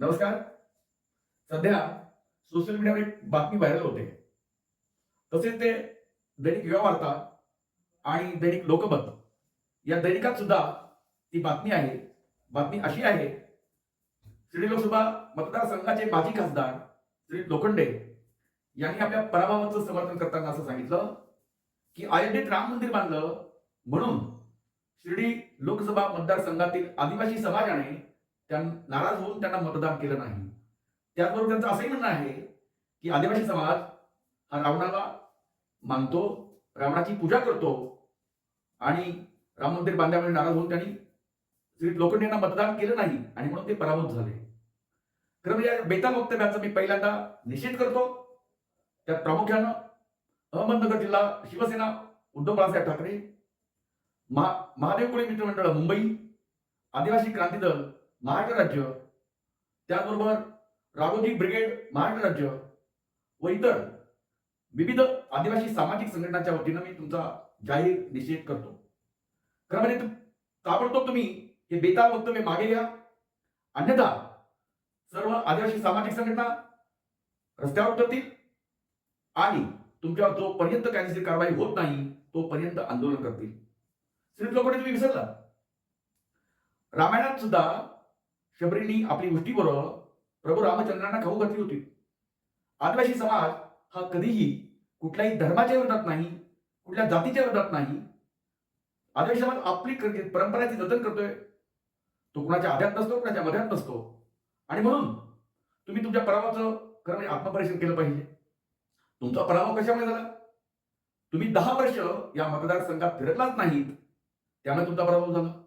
नमस्कार. सध्या सोशल मीडियावर एक बातमी व्हायरल होते. तसेच ते दैनिक युवा वार्ता आणि दैनिक लोकमत या दैनिकात सुद्धा ती बातमी आहे. बातमी अशी आहे. शिर्डी लोकसभा मतदारसंघाचे माजी खासदार श्री लोखंडे यांनी आपल्या पराभवाचं समर्थन करताना असं सांगितलं की अयोध्येत राम मंदिर बांधलं म्हणून शिर्डी लोकसभा मतदारसंघातील आदिवासी समाजाने नाराज होऊन त्यांना मतदान केलं नाही. त्याचबरोबर त्यांचं असंही म्हणणं आहे की आदिवासी समाज हा रावणाला मानतो रावणाची पूजा करतो आणि राम मंदिर बांधल्यामुळे नाराज होऊन त्यांनी श्री यांना मतदान केलं नाही आणि म्हणून ते पराभूत झाले. खरं म्हणजे या बेताल वक्तव्याचा मी पहिल्यांदा निषेध करतो. त्यात प्रामुख्यानं अहमदनगर जिल्हा शिवसेना उद्धव बाळासाहेब ठाकरे महा महादेव कोळी मित्रमंडळ मुंबई आदिवासी क्रांती दल महाराष्ट्र राज्य त्याचबरोबर राघोजी ब्रिगेड महाराष्ट्र राज्य व इतर विविध आदिवासी सामाजिक संघटनांच्या वतीनं मी तुमचा जाहीर निषेध करतो. खरं म्हणजे ताबडतोब तुम्ही हे बेताल वक्तव्य मागे घ्या. अन्यथा सर्व आदिवासी सामाजिक संघटना रस्त्यावर उतरतील आणि तुमच्यावर जोपर्यंत कायदेशीर कारवाई होत नाही तोपर्यंत आंदोलन करतील. श्री लोकांनी तुम्ही विसरला रामायणात सुद्धा शबरींनी आपली गोष्टीबरोबर प्रभू रामचंद्रांना खाऊ घातली होती. आदिवासी समाज हा कधीही कुठल्याही धर्माच्या विरोधात नाही कुठल्या जातीच्या विरोधात नाही. आदिवासी समाज आपली क- परंपराची जतन करतोय. तो कुणाच्या आध्यात नसतो कुणाच्या मध्यात नसतो. आणि म्हणून तुम्ही तुमच्या परावाचं खरं म्हणजे आत्मपरीक्षण केलं पाहिजे. तुमचा पराभव कशामुळे झाला? तुम्ही दहा वर्ष या मतदारसंघात फिरकलाच नाहीत त्यामुळे तुमचा पराभव झाला.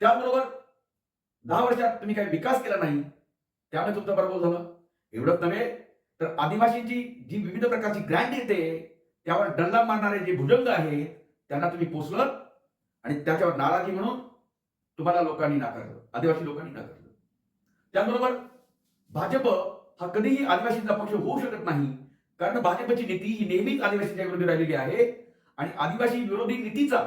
त्याचबरोबर दहा वर्षात तुम्ही काही विकास केला नाही त्यामुळे तुमचा पराभव झाला. एवढंच नव्हे तर आदिवासींची जी विविध प्रकारची ग्रँड येते त्यावर डल्ला मारणारे जे भुजंग आहेत त्यांना तुम्ही पोचलं आणि त्याच्यावर नाराजी म्हणून तुम्हाला लोकांनी नाकारलं आदिवासी लोकांनी नाकारलं. त्याचबरोबर भाजप हा कधीही आदिवासींचा पक्ष होऊ शकत नाही कारण भाजपची नीती ही नेहमीच आदिवासींच्या विरोधी राहिलेली आहे आणि आदिवासी विरोधी नीतीचा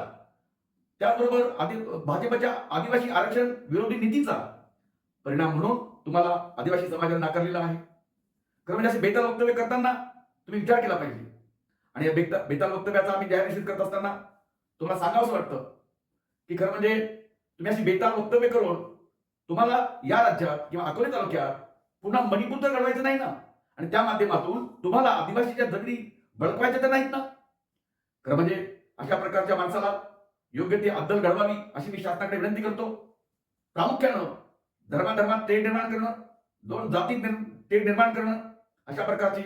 त्याचबरोबर आदि भाजपच्या आदिवासी आरक्षण विरोधी नीतीचा परिणाम म्हणून तुम्हाला आदिवासी समाजाने नाकारलेला आहे. खरं म्हणजे असे बेताल वक्तव्य करताना तुम्ही विचार केला पाहिजे. आणि या बेता बेताल वक्तव्याचा आम्ही जाहीर निषेध करत असताना तुम्हाला सांगावंसं वाटतं की खरं म्हणजे तुम्ही अशी बेताल वक्तव्य करून तुम्हाला या राज्यात किंवा अकोले तालुक्यात पुन्हा मणिपूर तर घडवायचं नाही ना? आणि त्या माध्यमातून तुम्हाला आदिवासीच्या दगडी बळकवायच्या तर नाहीत ना? खरं म्हणजे अशा प्रकारच्या माणसाला योग्य ती अद्दल घडवावी अशी मी शासनाकडे विनंती करतो. प्रामुख्यानं धर्माधर्मात तेढ निर्माण करणं दोन जाती निर्म- तेढ निर्माण करणं अशा प्रकारची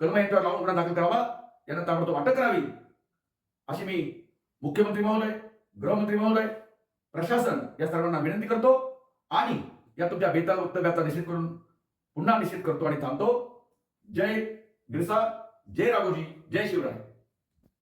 कलम यांच्यावर लावून गुन्हा दाखल करावा यांना ताबडतोब अटक करावी अशी मी मुख्यमंत्री महोदय गृहमंत्री महोदय प्रशासन या सर्वांना विनंती करतो आणि या तुमच्या बेताल वक्तव्याचा निषेध करून पुन्हा निषेध करतो आणि थांबतो. जय बिरसा जय राघोजी जय शिवराय.